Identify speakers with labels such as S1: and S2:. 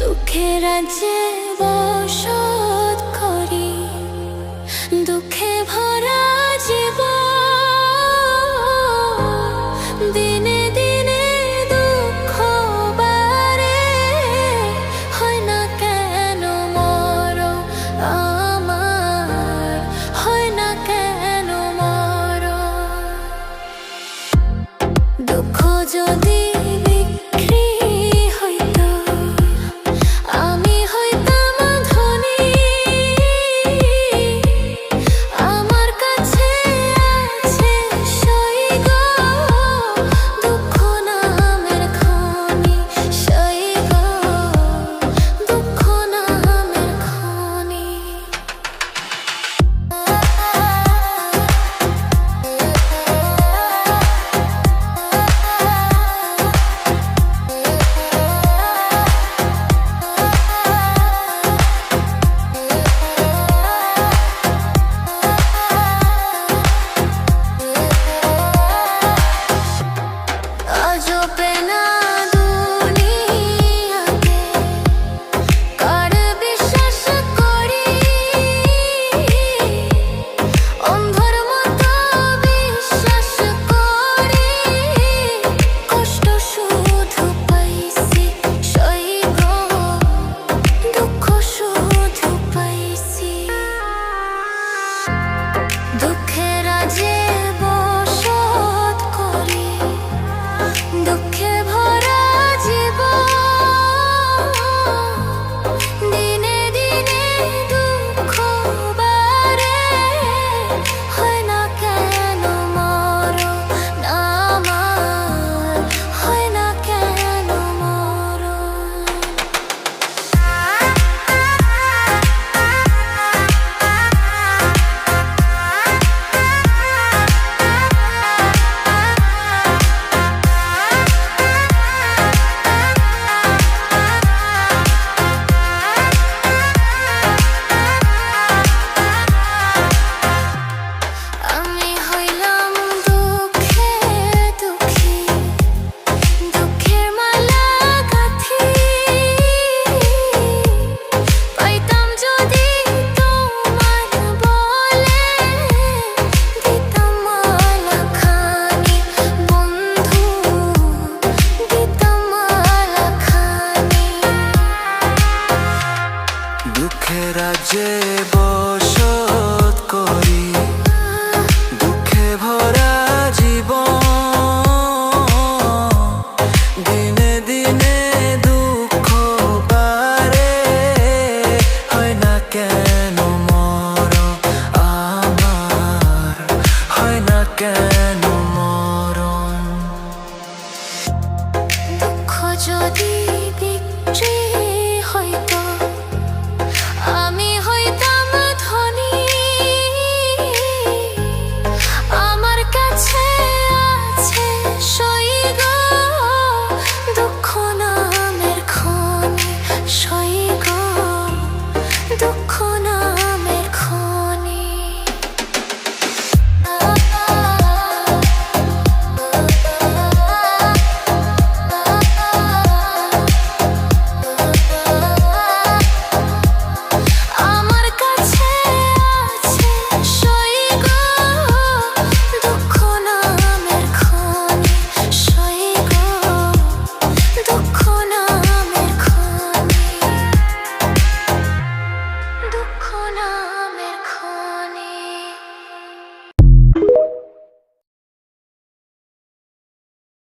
S1: দুঃখের রাজ্যে বসত করি, দুঃখে ভরা জীব দিনে দিনে দুঃখ বাড়ে, হয় না কেন মর আমার, হয় না কেন মর। দুঃখ যদি
S2: রাজ্যে বসত করি, দুঃখে ভরা জীবন। দিনে দিনে দুঃখ বাড়ে, হয় না কেন মর আমার, হয় না কেন
S1: く来な